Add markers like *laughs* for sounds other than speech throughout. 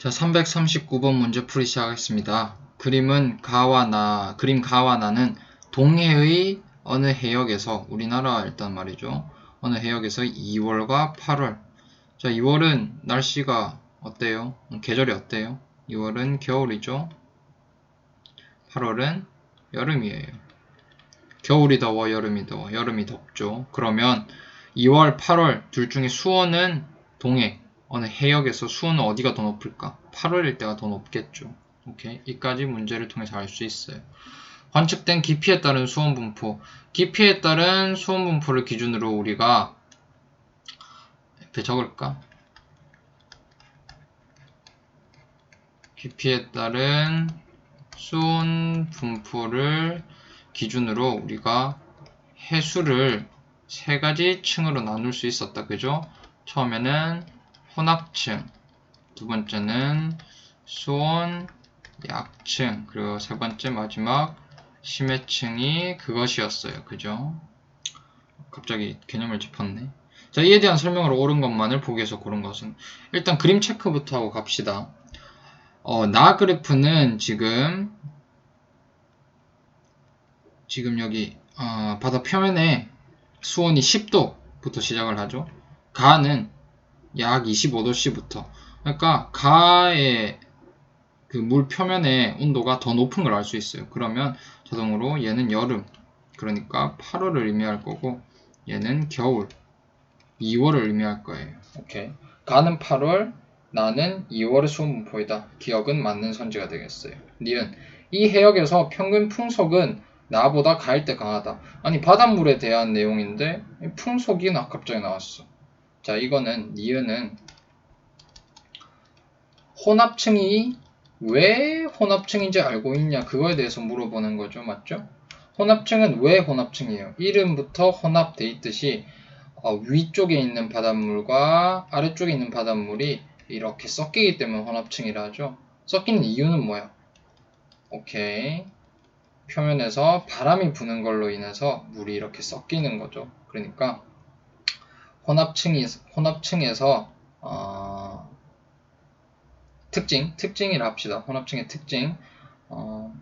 자, 339번 문제 풀이 시작하겠습니다. 그림은 가와 나, 그림 가와 나는 동해의 어느 해역에서, 우리나라 일단 말이죠. 어느 해역에서 2월과 8월. 자, 2월은 날씨가 어때요? 음, 계절이 어때요? 2월은 겨울이죠. 8월은 여름이에요. 겨울이 더워, 여름이 더워, 여름이 덥죠. 그러면 2월, 8월 둘 중에 수온은 동해, 어느 해역에서 수온은 어디가 더 높을까? 8월일 때가 더 높겠죠. 오케이. 이까지 문제를 통해서 알 수 있어요. 관측된 깊이에 따른 수온 분포. 깊이에 따른 수온 분포를 기준으로 우리가 옆에 적을까? 깊이에 따른 수온 분포를 기준으로 우리가 해수를 세 가지 층으로 나눌 수 있었다. 그죠? 처음에는 혼합층, 두 번째는 수온 약층, 그리고 세 번째 마지막 심해층이 그것이었어요. 그죠? 갑자기 개념을 짚었네. 자, 이에 대한 설명을 옳은 것만을 보기 위해서 고른 것은 일단 그림 체크부터 하고 갑시다. 어, 나 그래프는 지금 지금 여기 어, 바다 표면에 수온이 10도부터 시작을 하죠. 가는 약 25도씨부터 그러니까 가의 그 물 표면의 온도가 더 높은 걸 알 수 있어요. 그러면 자동으로 얘는 여름 그러니까 8월을 의미할 거고 얘는 겨울 2월을 의미할 거예요. 오케이. 가는 8월 나는 2월의 수온 분포이다. 기억은 맞는 선지가 되겠어요. 니은 이 해역에서 평균 풍속은 나보다 가을 때 강하다. 아니 바닷물에 대한 내용인데 풍속이 나 갑자기 나왔어. 자 이거는 니은은 혼합층이 왜 혼합층인지 알고 있냐 그거에 대해서 물어보는 거죠 맞죠? 혼합층은 왜 혼합층이에요? 이름부터 혼합돼 있듯이 어, 위쪽에 있는 바닷물과 아래쪽에 있는 바닷물이 이렇게 섞이기 때문에 혼합층이라 하죠 섞이는 이유는 뭐야? 오케이 표면에서 바람이 부는 걸로 인해서 물이 이렇게 섞이는 거죠 그러니까 혼합층이 혼합층에서 어, 특징 특징이라 합시다. 혼합층의 특징 어,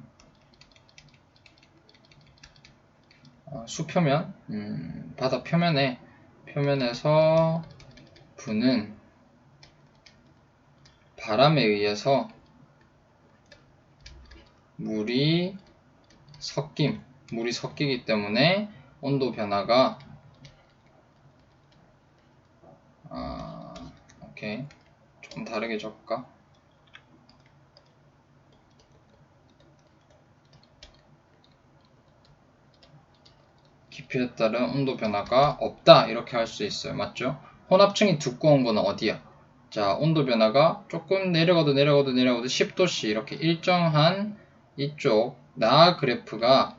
어, 수표면 음, 바다 표면에 표면에서 부는 바람에 의해서 물이 섞임 물이 섞이기 때문에 온도 변화가 아, 오케이. 조금 다르게 적을까? 깊이에 따른 온도 변화가 없다. 이렇게 할 수 있어요. 맞죠? 혼합층이 두꺼운 건 어디야? 자, 온도 변화가 조금 내려가도 내려가도 내려가도 10도씩 이렇게 일정한 이쪽 나 그래프가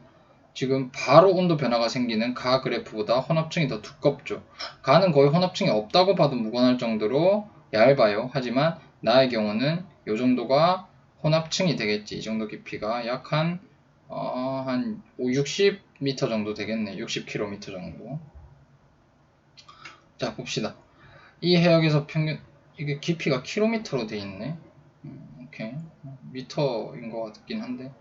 지금 바로 온도 변화가 생기는 가 그래프보다 혼합층이 더 두껍죠. 가는 거의 혼합층이 없다고 봐도 무관할 정도로 얇아요. 하지만 나의 경우는 이 정도가 혼합층이 되겠지. 이 정도 깊이가 약 한, 어, 한 60m 정도 되겠네. 60km 정도. 자, 봅시다. 이 해역에서 평균, 이게 깊이가 킬로미터로 돼 있네. 음, 오케이. 미터인 것 같긴 한데.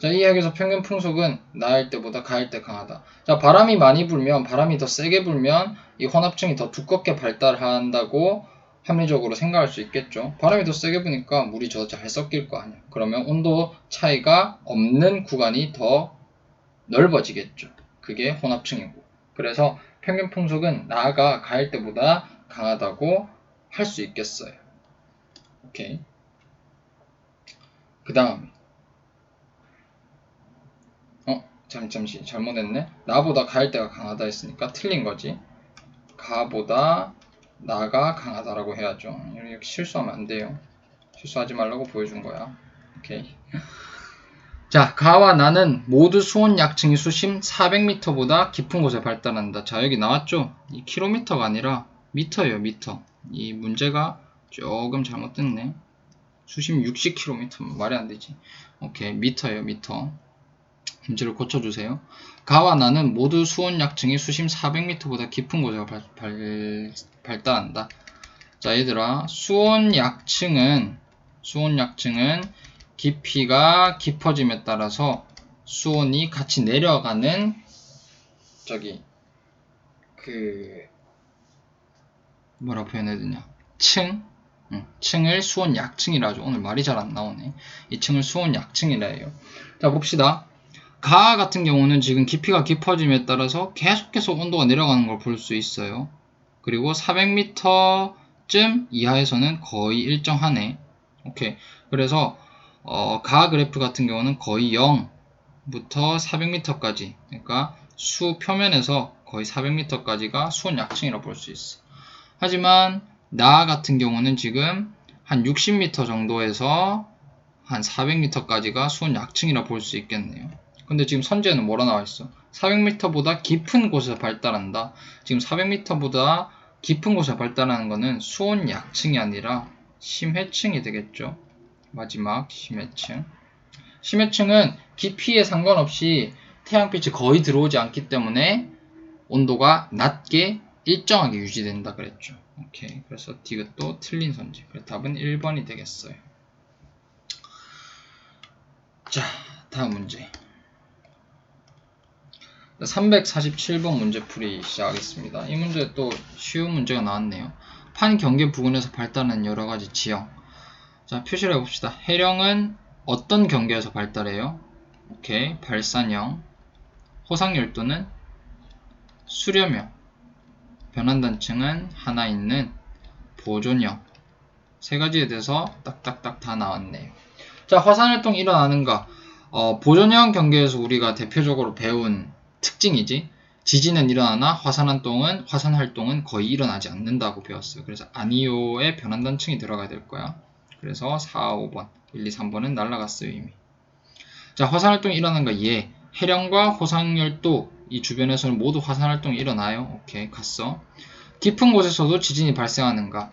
자, 이 해역에서 평균 풍속은 나일 때보다 가을 때 강하다. 자, 바람이 많이 불면, 바람이 더 세게 불면 이 혼합층이 더 두껍게 발달한다고 합리적으로 생각할 수 있겠죠. 바람이 더 세게 부니까 물이 더 잘 섞일 거 아니야. 그러면 온도 차이가 없는 구간이 더 넓어지겠죠. 그게 혼합층이고. 그래서 평균 풍속은 나가 가을 때보다 강하다고 할 수 있겠어요. 오케이. 그 다음. 어, 잠, 잠시 잘못했네. 나보다 가을 때가 강하다 했으니까 틀린 거지. 가보다 나가 강하다라고 해야죠. 이렇게 실수하면 안 돼요. 실수하지 말라고 보여준 거야. 오케이. *laughs* 자, 가와 나는 모두 수온 약층이 수심 400m보다 깊은 곳에 발달한다. 자, 여기 나왔죠? 이 킬로미터가 아니라 미터예요, 미터. 이 문제가 조금 잘못됐네. 수심 60km 말이 안 되지. 오케이, 미터예요, 미터. 문제를 고쳐주세요. 가와 나는 모두 수온 약층이 수심 400m보다 깊은 곳에 발, 발, 발달한다. 자, 얘들아, 수온 약층은 수온 약층은 깊이가 깊어짐에 따라서 수온이 같이 내려가는 저기 그 뭐라 표현해야 되냐? 층? 응, 층을 수온 약층이라 하죠. 오늘 말이 잘 안 나오네. 이 층을 수온 약층이라 해요. 자 봅시다 가 같은 경우는 지금 깊이가 깊어짐에 따라서 계속해서 온도가 내려가는 걸 볼 수 있어요. 그리고 400m쯤 이하에서는 거의 일정하네. 오케이. 그래서 어, 가 그래프 같은 경우는 거의 0부터 400m까지. 그러니까 수 표면에서 거의 400m까지가 수온 약층이라고 볼수 있어. 하지만 나 같은 경우는 지금 한 60m 정도에서 한 400m까지가 수온 약층이라 볼 수 있겠네요. 근데 지금 선제는 뭐라 나와 있어? 400m보다 깊은 곳에서 발달한다. 지금 400m보다 깊은 곳에서 발달하는 거는 수온 약층이 아니라 심해층이 되겠죠. 마지막 심해층. 심해층은 깊이에 상관없이 태양빛이 거의 들어오지 않기 때문에 온도가 낮게 일정하게 유지된다 그랬죠. 오케이. 그래서 디귿도 틀린 선지. 그래서 답은 1번이 되겠어요. 자, 다음 문제. 347번 문제 풀이 시작하겠습니다. 이 문제 또 쉬운 문제가 나왔네요. 판 경계 부근에서 발달하는 여러 가지 지형. 자, 표시를 해봅시다. 해령은 어떤 경계에서 발달해요? 오케이. 발산형. 호상열도는 수렴형. 변환단층은 하나 있는 보존형. 세 가지에 대해서 딱딱딱 다 나왔네요. 자, 화산활동 일어나는가? 어, 보존형 경계에서 우리가 대표적으로 배운 특징이지. 지진은 일어나나 화산 활동은 화산 활동은 거의 일어나지 않는다고 배웠어요. 그래서 아니오의 변환단층이 들어가야 될 거야. 그래서 4, 5번, 1, 2, 3번은 날라갔어요 이미. 자, 화산 활동이 일어나는가? 예. 해령과 호상열도 이 주변에서는 모두 화산 활동이 일어나요. 오케이, 갔어. 깊은 곳에서도 지진이 발생하는가?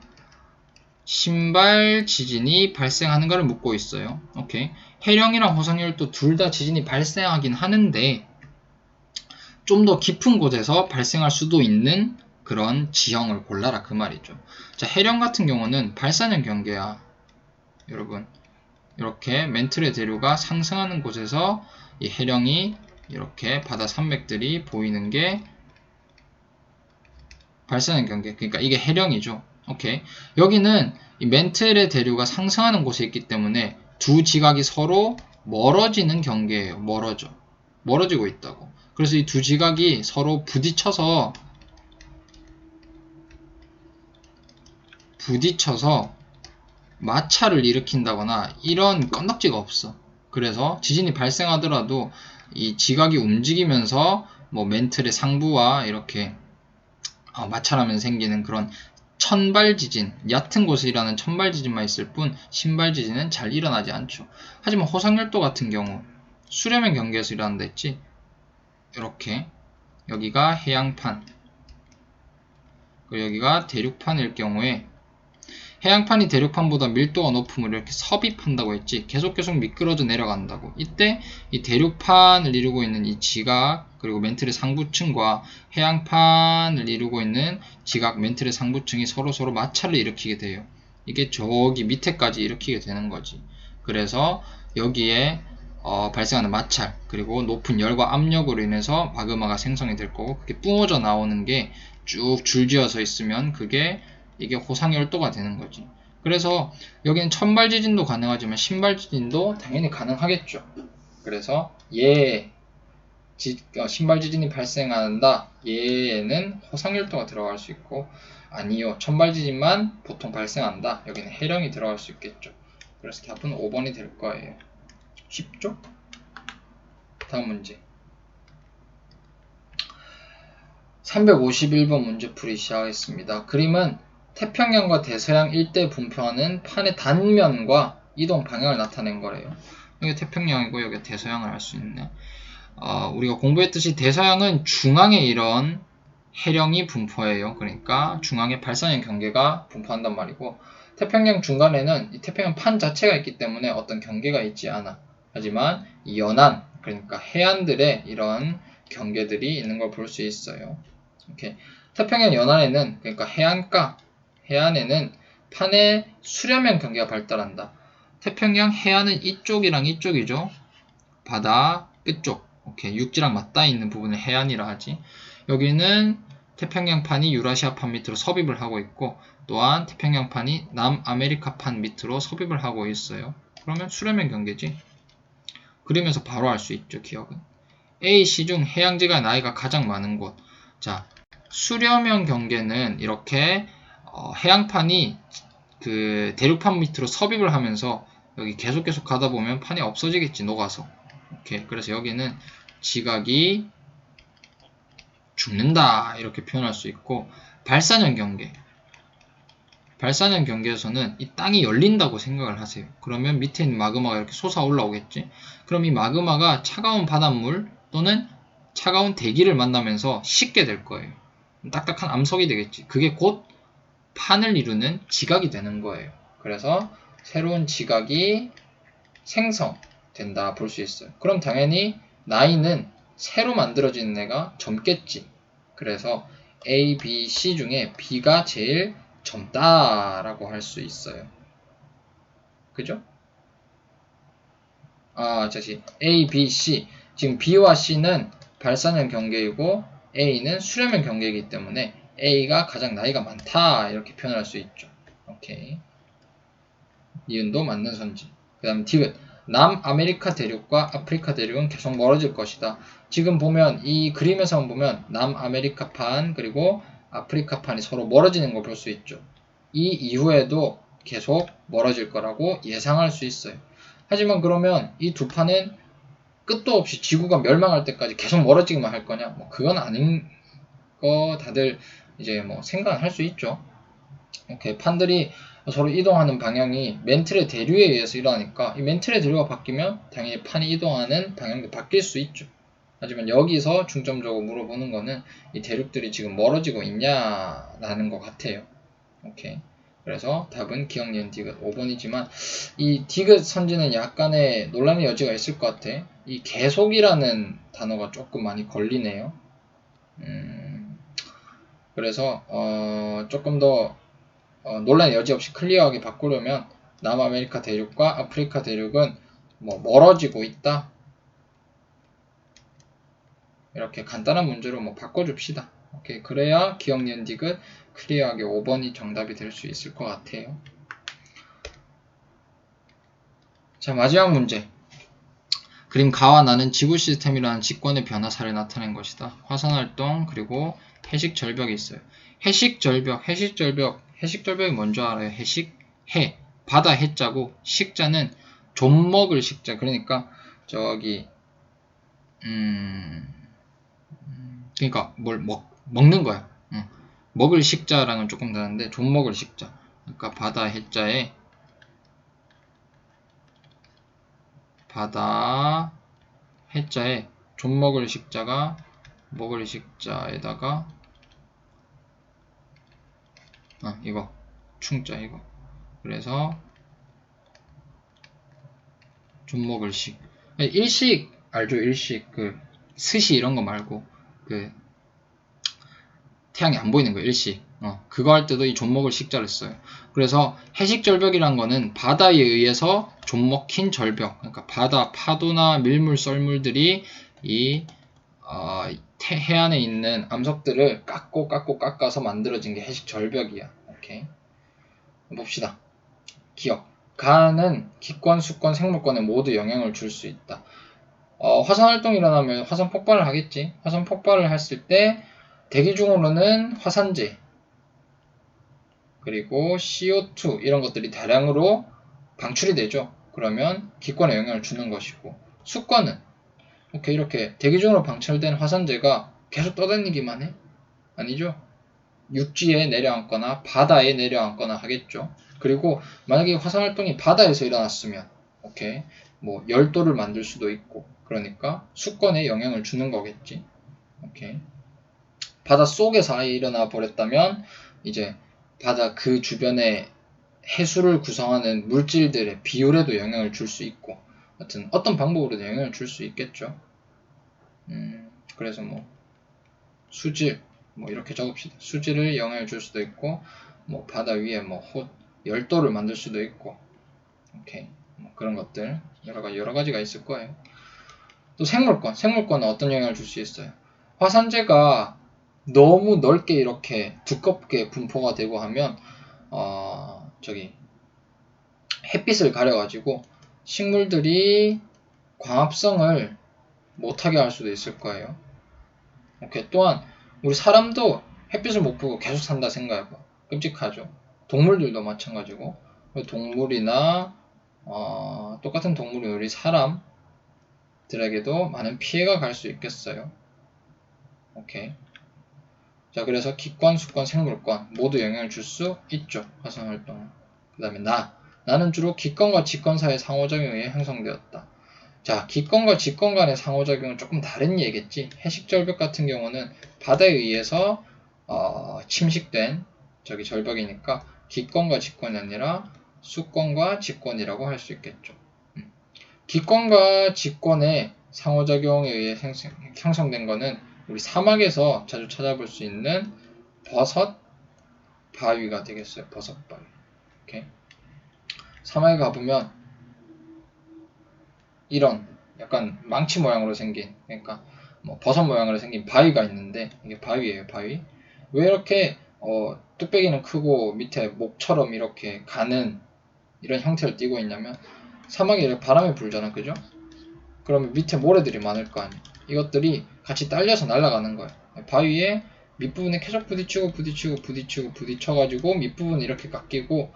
신발 지진이 발생하는가를 묻고 있어요. 오케이. 해령이랑 호상열도 둘 다 지진이 발생하긴 하는데 좀 더 깊은 곳에서 발생할 수도 있는 그런 지형을 골라라 그 말이죠. 자, 해령 같은 경우는 발산형 경계야. 여러분. 이렇게 멘틀의 대류가 상승하는 곳에서 이 해령이 이렇게 바다 산맥들이 보이는 게 발산형 경계. 그러니까 이게 해령이죠. 오케이. 여기는 이 멘틀의 대류가 상승하는 곳에 있기 때문에 두 지각이 서로 멀어지는 경계예요. 멀어져. 멀어지고 있다고. 그래서 이 두 지각이 서로 부딪혀서 부딪혀서 마찰을 일으킨다거나 이런 건덕지가 없어. 그래서 지진이 발생하더라도 이 지각이 움직이면서 뭐 멘틀의 상부와 이렇게 어, 마찰하면 생기는 그런 천발 지진, 얕은 곳에 일어나는 천발 지진만 있을 뿐 신발 지진은 잘 일어나지 않죠. 하지만 호상열도 같은 경우 수렴형 경계에서 일어난다 했지. 이렇게 여기가 해양판. 그리고 여기가 대륙판일 경우에 해양판이 대륙판보다 밀도가 높으면 이렇게 섭입한다고 했지. 계속 계속 미끄러져 내려간다고. 이때 이 대륙판을 이루고 있는 이 지각 그리고 멘틀의 상부층과 해양판을 이루고 있는 지각 멘틀의 상부층이 서로서로 마찰을 일으키게 돼요. 이게 저기 밑에까지 일으키게 되는 거지. 그래서 여기에 어, 발생하는 마찰 그리고 높은 열과 압력으로 인해서 마그마가 생성이 될 거고 그게 뿜어져 나오는 게 쭉 줄지어서 있으면 그게 이게 호상열도가 되는 거지. 그래서 여기는 천발 지진도 가능하지만 신발 지진도 당연히 가능하겠죠. 그래서 얘 지, 어, 신발 지진이 발생한다. 얘는 호상열도가 들어갈 수 있고 아니요 천발 지진만 보통 발생한다. 여기는 해령이 들어갈 수 있겠죠. 그래서 답은 5번이 될 거예요. 쉽죠? 다음 문제. 351번 문제풀이 시작하겠습니다. 그림은 태평양과 대서양 일대 분포하는 판의 단면과 이동 방향을 나타낸 거래요. 여기 태평양이고 여기 대서양을 알 수 있네. 어, 우리가 공부했듯이 대서양은 중앙에 이런 해령이 분포해요. 그러니까 중앙에 발산형 경계가 분포한단 말이고 태평양 중간에는 이 태평양 판 자체가 있기 때문에 어떤 경계가 있지 않아. 하지만 이 연안 그러니까 해안들의 이런 경계들이 있는 걸 볼 수 있어요. 이렇게 태평양 연안에는 그러니까 해안가 해안에는 판의 수렴형 경계가 발달한다. 태평양 해안은 이쪽이랑 이쪽이죠. 바다 끝쪽. 오케이. 육지랑 맞닿아 있는 부분을 해안이라 하지. 여기는 태평양판이 유라시아판 밑으로 섭입을 하고 있고 또한 태평양판이 남아메리카판 밑으로 섭입을 하고 있어요. 그러면 수렴형 경계지. 그리면서 바로 알 수 있죠. 기억은. A, C 중 해양지가 나이가 가장 많은 곳. 자, 수렴형 경계는 이렇게 어, 해양판이 그 대륙판 밑으로 섭입을 하면서 여기 계속 계속 가다 보면 판이 없어지겠지 녹아서 오케이 그래서 여기는 지각이 죽는다 이렇게 표현할 수 있고 발산형 경계 발산형 경계에서는 이 땅이 열린다고 생각을 하세요. 그러면 밑에 있는 마그마가 이렇게 솟아 올라오겠지? 그럼 이 마그마가 차가운 바닷물 또는 차가운 대기를 만나면서 식게 될 거예요. 딱딱한 암석이 되겠지. 그게 곧 판을 이루는 지각이 되는 거예요. 그래서 새로운 지각이 생성된다 볼 수 있어요. 그럼 당연히 나이는 새로 만들어지는 애가 젊겠지. 그래서 A, B, C 중에 B가 제일 젊다라고 할 수 있어요. 그죠? 아, 다시 A, B, C. 지금 B와 C는 발산형 경계이고 A는 수렴형 경계이기 때문에 A가 가장 나이가 많다 이렇게 표현할 수 있죠. 오케이. 니은도 맞는 선지. 그 다음 디귿. 남아메리카 대륙과 아프리카 대륙은 계속 멀어질 것이다. 지금 보면 이 그림에서 보면 남아메리카판 그리고 아프리카판이 서로 멀어지는 걸 볼 수 있죠. 이 이후에도 계속 멀어질 거라고 예상할 수 있어요. 하지만 그러면 이 두 판은 끝도 없이 지구가 멸망할 때까지 계속 멀어지기만 할 거냐? 뭐 그건 아닌 거 다들 이제 뭐 생각할 수 있죠. 오케이 판들이 서로 이동하는 방향이 멘틀의 대류에 의해서 일어나니까 이 멘틀의 대류가 바뀌면 당연히 판이 이동하는 방향도 바뀔 수 있죠. 하지만 여기서 중점적으로 물어보는 거는 이 대륙들이 지금 멀어지고 있냐라는 것 같아요. 오케이. 그래서 답은 기억 니은 디귿 5번이지만 이 디귿 선지는 약간의 논란의 여지가 있을 것 같아. 이 계속이라는 단어가 조금 많이 걸리네요. 음, 그래서 어, 조금 더 어, 논란 여지 없이 클리어하게 바꾸려면 남아메리카 대륙과 아프리카 대륙은 뭐 멀어지고 있다. 이렇게 간단한 문제로 뭐 바꿔줍시다. 오케이 그래야 기억 디귿 클리어하게 5번이 정답이 될 수 있을 것 같아요. 자 마지막 문제. 그림 가와 나는 지구 시스템이라는 직권의 변화사를 나타낸 것이다. 화산 활동 그리고 해식 절벽이 있어요. 해식 절벽, 해식 절벽 해식 절벽이 뭔지 알아요? 해식 해 바다 해자고 식자는 좀 먹을 식자 그러니까 저기 음 그러니까 뭘 먹, 먹는 거야. 응. 먹을 식자랑은 조금 다른데 좀 먹을 식자. 그러니까 바다 해자에 바다 해자에 좀 먹을 식자가 먹을 식자에다가 아, 이거. 충자 이거. 그래서 존먹을 식. 일식. 알죠? 일식. 그 스시 이런 거 말고 그 태양이 안 보이는 거 일식 어, 그거 할 때도 이 존먹을 식자를 써요 그래서 해식 절벽이란 거는 바다에 의해서 존먹힌 절벽 그러니까 바다 파도나 밀물 썰물들이 이 어, 해안에 있는 암석들을 깎고 깎고 깎아서 만들어진 게 해식 절벽이야. 오케이. 봅시다. 기억. 가는 기권, 수권, 생물권에 모두 영향을 줄 수 있다. 어, 화산 활동이 일어나면 화산 폭발을 하겠지. 화산 폭발을 했을 때 대기 중으로는 화산재 그리고 CO2 이런 것들이 다량으로 방출이 되죠. 그러면 기권에 영향을 주는 것이고 수권은 오케이 이렇게 대기 중으로 방출된 화산재가 계속 떠다니기만 해? 아니죠. 육지에 내려앉거나 바다에 내려앉거나 하겠죠. 그리고 만약에 화산 활동이 바다에서 일어났으면 오케이 뭐 열도를 만들 수도 있고 그러니까 수권에 영향을 주는 거겠지. 오케이 바다 속에서 아예 일어나 버렸다면 이제 바다 그 주변에 해수를 구성하는 물질들의 비율에도 영향을 줄 수 있고 하여튼 어떤 방법으로도 영향을 줄 수 있겠죠. 음, 그래서 뭐 수질 뭐 이렇게 적읍시다. 수질을 영향을 줄 수도 있고 뭐 바다 위에 뭐 호, 열도를 만들 수도 있고 오케이 뭐 그런 것들 여러 가지 여러 가지가 있을 거예요. 또 생물권, 생물권은 어떤 영향을 줄 수 있어요? 화산재가 너무 넓게 이렇게 두껍게 분포가 되고 하면 어 저기 햇빛을 가려가지고 식물들이 광합성을 못하게 할 수도 있을 거예요. 오케이. 또한 우리 사람도 햇빛을 못 보고 계속 산다 생각해봐. 끔찍하죠. 동물들도 마찬가지고 동물이나 어, 똑같은 동물이 우리 사람 들에게도 많은 피해가 갈 수 있겠어요. 오케이. 자, 그래서 기권, 수권, 생물권 모두 영향을 줄 수 있죠. 화산활동은. 그 다음에 나. 나는 주로 기권과 직권 사이의 상호작용에 의해 형성되었다. 자, 기권과 직권 간의 상호작용은 조금 다른 얘기겠지. 해식절벽 같은 경우는 바다에 의해서 어, 침식된 저기 절벽이니까 기권과 직권이 아니라 수권과 직권이라고 할 수 있겠죠. 음. 기권과 직권의 상호작용에 의해 생성, 형성된 거는 우리 사막에서 자주 찾아볼 수 있는 버섯 바위가 되겠어요. 버섯 바위. 오케이. 사막에 가보면 이런 약간 망치 모양으로 생긴 그러니까 뭐 버섯 모양으로 생긴 바위가 있는데 이게 바위예요. 바위. 왜 이렇게 어, 뚝배기는 크고 밑에 목처럼 이렇게 가는 이런 형태를 띠고 있냐면 사막에 이렇게 바람이 불잖아. 그죠? 그러면 밑에 모래들이 많을 거 아니야. 이것들이 같이 딸려서 날아가는 거예요. 바위에 밑부분에 계속 부딪히고 부딪히고 부딪히고 부딪혀가지고 밑부분 이렇게 깎이고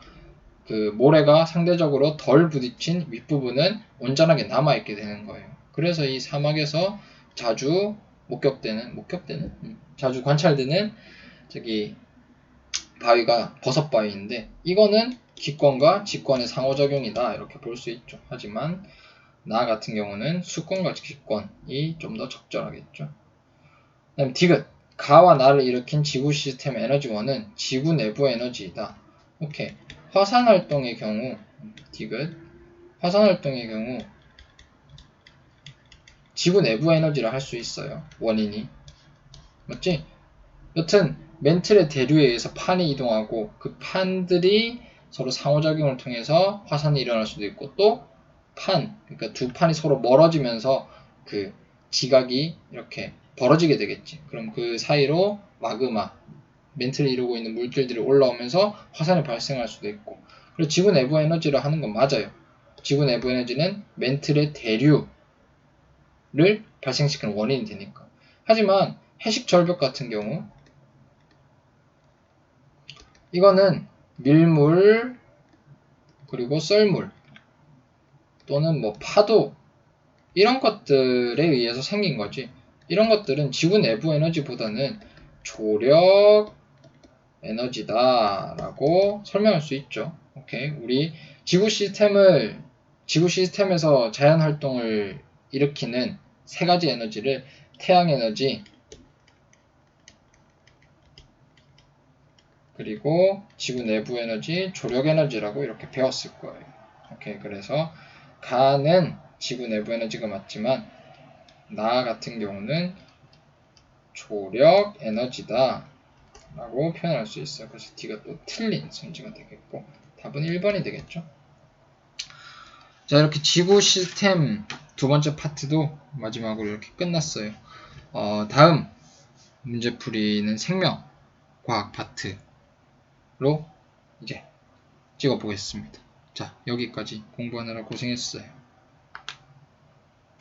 그 모래가 상대적으로 덜 부딪힌 윗부분은 온전하게 남아있게 되는 거예요. 그래서 이 사막에서 자주 목격되는 목격되는 음, 자주 관찰되는 저기 바위가 버섯 바위인데 이거는 기권과 직권의 상호작용이다 이렇게 볼 수 있죠. 하지만 나 같은 경우는 수권과 기권이 좀 더 적절하겠죠. 그다음 디귿 가와 나를 일으킨 지구 시스템 에너지원은 지구 내부 에너지이다. 오케이 화산 활동의 경우 디귿 화산 활동의 경우 지구 내부 에너지를 할 수 있어요. 원인이 맞지? 여튼 멘틀의 대류에 의해서 판이 이동하고 그 판들이 서로 상호작용을 통해서 화산이 일어날 수도 있고 또 판, 그러니까 두 판이 서로 멀어지면서 그 지각이 이렇게 벌어지게 되겠지. 그럼 그 사이로 마그마, 멘트를 이루고 있는 물질들이 올라오면서 화산이 발생할 수도 있고. 그리고 지구 내부 에너지를 하는 건 맞아요. 지구 내부 에너지는 멘틀의 대류를 발생시키는 원인이 되니까. 하지만 해식 절벽 같은 경우 이거는 밀물 그리고 썰물 또는 뭐 파도 이런 것들에 의해서 생긴 거지. 이런 것들은 지구 내부 에너지보다는 조력 에너지다라고 설명할 수 있죠. 오케이. 우리 지구 시스템을 지구 시스템에서 자연 활동을 일으키는 세 가지 에너지를 태양 에너지 그리고 지구 내부 에너지, 조력 에너지라고 이렇게 배웠을 거예요. 오케이. 그래서 가는 지구 내부 에너지가 맞지만 나 같은 경우는 조력 에너지다 라고 표현할 수 있어요. 그래서 D가 또 틀린 선지가 되겠고 답은 1번이 되겠죠. 자 이렇게 지구 시스템 두 번째 파트도 마지막으로 이렇게 끝났어요. 어, 다음 문제풀이는 생명 과학 파트 로 이제 찍어 보겠습니다. 자 여기까지 공부하느라 고생했어요.